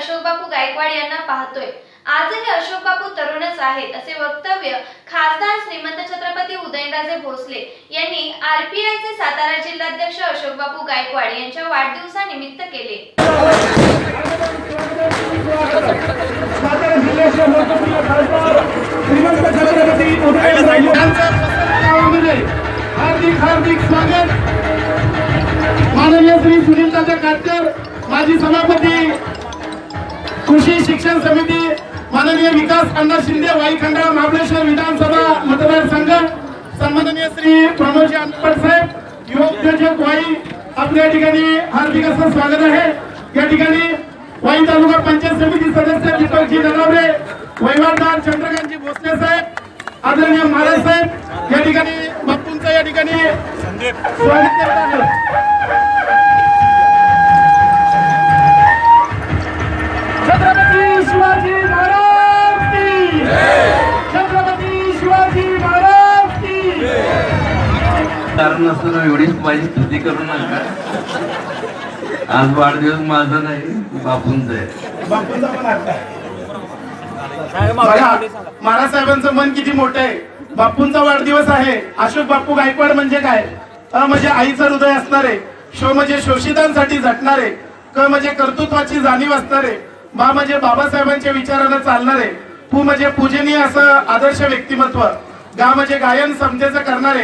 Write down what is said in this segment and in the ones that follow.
अशोकबापू गायकवाड यांना पाहतोय. आजही अशोकबापू तरुणच आहेत असे वक्तव्य खासदार श्रीमंत छत्रपती उदयनराजे भोसले यांनी आरपीआय चे सातारा जिल्हाध्यक्ष अशोकबापू गायकवाड यांच्या वाढदिवसानिमित्त केले. हार्दिक हार्दिक स्वागत माननीय श्री सुनील दादा काटकर माजी सभापती कृषी शिक्षण समिती माननीय विकास अण्णा शिंदे वाई महाबळेश्वर विधानसभा मतदारसंघ सन्माननीय श्री प्रमोदजी अनपट साहेब युवक उद्योजक वाई आपल्या ठिकाणी हार्दिक असं स्वागत आहे. या ठिकाणी वाई तालुका पंचायत समिती सदस्य दीपकजी नलावरे वहिवाटदार चंद्रकांतजी भोसले साहेब आदरणीय महाराज साहेब या ठिकाणी बापूंचं या ठिकाणी स्वागत करत आहे. नसताना एवढीच स्तुती करू नका. आज वाढदिवस माझा नाही बापूंचा आहे. बापूंचा महाराज साहेबांचं मन किती मोठं आहे. बापूंचा वाढदिवस आहे. अशोक बापू गायकवाड म्हणजे काय? अ म्हणजे आईचं हृदय असणारे शो म्हणजे शोषितांसाठी झटणारे क म्हणजे कर्तृत्वाची जाणीव असणारे बा म्हणजे बाबासाहेबांच्या विचारानं चालणारे पू म्हणजे पूजनीय असं आदर्श व्यक्तिमत्व. गा म्हणजे गायन समतेचं करणारे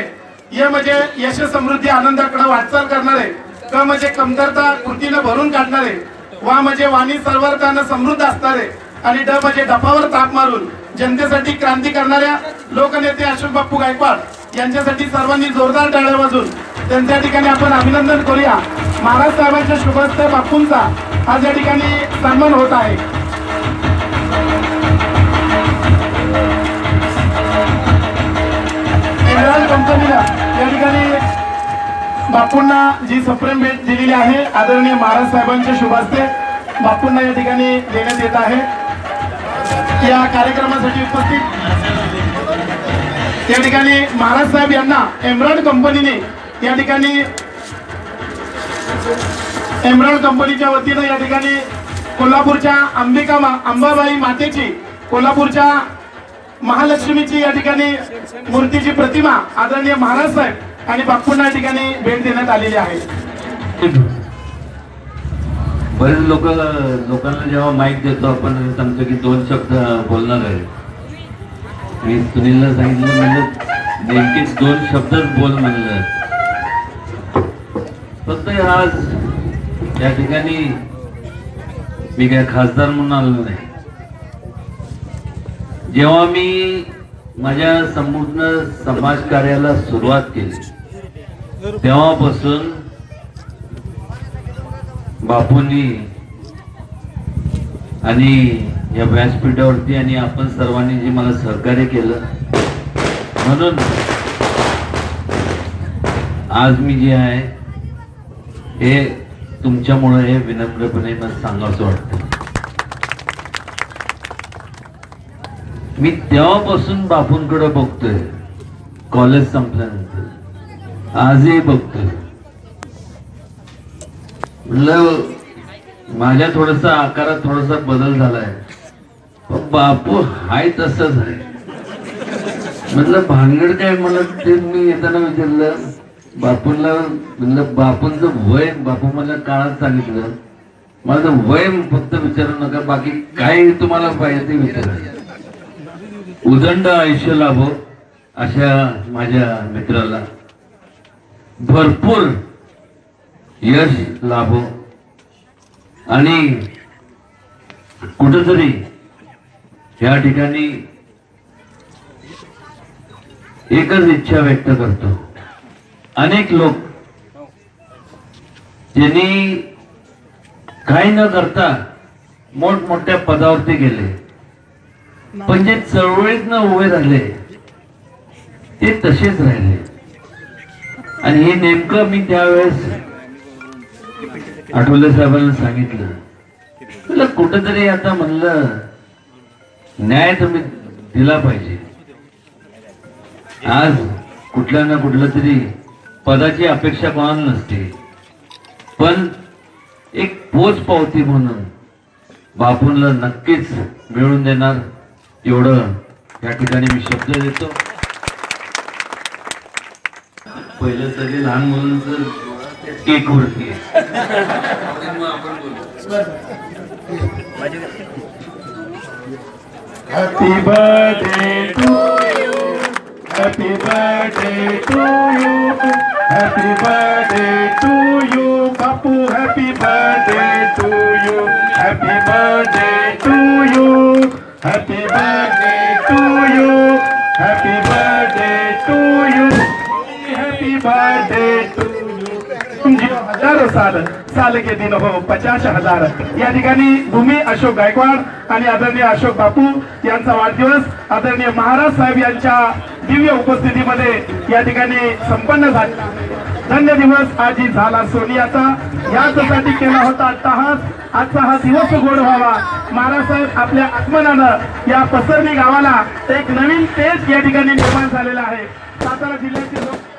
य म्हणजे यश समृद्धी आनंदाकडे वाटचाल करणारे क म्हणजे कमतरता कृतीनं भरून काढणारे वा म्हणजे वाणी सर्वर्थानं समृद्ध असणारे आणि ड म्हणजे डपावर ताप मारून जनतेसाठी क्रांती करणाऱ्या लोकनेते अशोक बाप्पू गायकवाड यांच्यासाठी सर्वांनी जोरदार टाळ्या वाजून त्यांच्या ठिकाणी आपण अभिनंदन करूया. महाराज साहेबांच्या शुभस्ते बाप्पूंचा आज या ठिकाणी सन्मान होत आहे. एमराल कंपनीला या ठिकाणी बापूंना जी सप्रेम भेट दिलेली आहे आदरणीय महाराज साहेबांच्या शुभास्ते बापूंना या ठिकाणी देण्यात येत आहे. या कार्यक्रमासाठी उपस्थित या ठिकाणी महाराज साहेब यांना एमराल्ड कंपनीने या ठिकाणी एमराल्ड कंपनीच्या वतीनं या ठिकाणी कोल्हापूरच्या अंबिका अंबाबाई मातेची कोल्हापूरच्या महालक्ष्मीची या ठिकाणी मूर्तीची प्रतिमा आदरणीय महाराज साहेब आणि बापूंना या ठिकाणी भेट देण्यात आलेली आहे. बरेच लोक लोकांना जेव्हा माईक देतो आपण सांगतो की दोन शब्द बोलणार आहे. मी सुनीलला सांगितलं म्हणजे नेमके दोन शब्दच बोल म्हणलं फक्त आज या ठिकाणी मी काय खासदार म्हणून आलो नाही. जेव्हा मी माझ्या संपूर्ण समाज कार्याला सुरुवात केली तेव्हापासून बापूंनी आणि या व्यासपीठावरती आणि आपण सर्वांनी जे मला सहकार्य केलं म्हणून आज मी जे आहे हे तुमच्यामुळे हे विनम्रपणे मला सांगावंसं वाटतं. मी तेव्हापासून बापूंकडे बघतोय. कॉलेज संपल्यानंतर. आजही बघतोय. म्हणलं माझ्या थोडासा आकारात थोडासा बदल झालाय. पण बापू हाय तसंच आहे म्हटलं भानगड काय? म्हणत ते मी येताना विचारलं बापूंना म्हणलं बापूंचं वय बापू मला काळात सांगितलं. माझं वय फक्त विचारू नका बाकी काय तुम्हाला पाहिजे ते विचारायचं उदंड आयुष्य लाभो अशा माझ्या मित्राला भरपूर यश लाभो. आणि कुठंतरी या ठिकाणी एकच इच्छा व्यक्त करतो. अनेक लोक ज्यांनी काही न करता मोठमोठ्या पदावरती गेले. पण जे चळवळीतनं उभे राहिले ते तसेच राहिले. आणि हे नेमकं मी त्यावेळेस आठवले साहेबांना सांगितलं. म्हणलं कुठंतरी आता म्हणलं न्याय तुम्ही दिला पाहिजे. आज कुठल्या ना कुठल्या तरी पदाची अपेक्षा कोणाला नसते. पण एक पोच पावती म्हणून बापूंना नक्कीच मिळून देणार एवढं या ठिकाणी मी शब्द देतो. पहिलं तरी लहान मुलांचं केक वरती happy birthday to you happy birthday to you happy birthday to you Bapu happy birthday to you happy birthday birthday to हजारो साल साल के दिन हो पचास हजार. या ठिकाणी भूमी अशोक गायकवाड आणि आदरणीय अशोक बापू यांचा वाढदिवस आदरणीय महाराज साहेब यांच्या दिव्य उपस्थितीमध्ये या ठिकाणी संपन्न झाला. धन्य दिवस आजही झाला सोनियाचा. याचसाठी केला होता अट्टहास आजचा हा दिवस गोड व्हावा. महाराज साहेब आपल्या आगमनानं या पसरणी गावाला एक नवीन तेज या ठिकाणी निर्माण झालेला आहे. सातारा जिल्ह्याचे लोक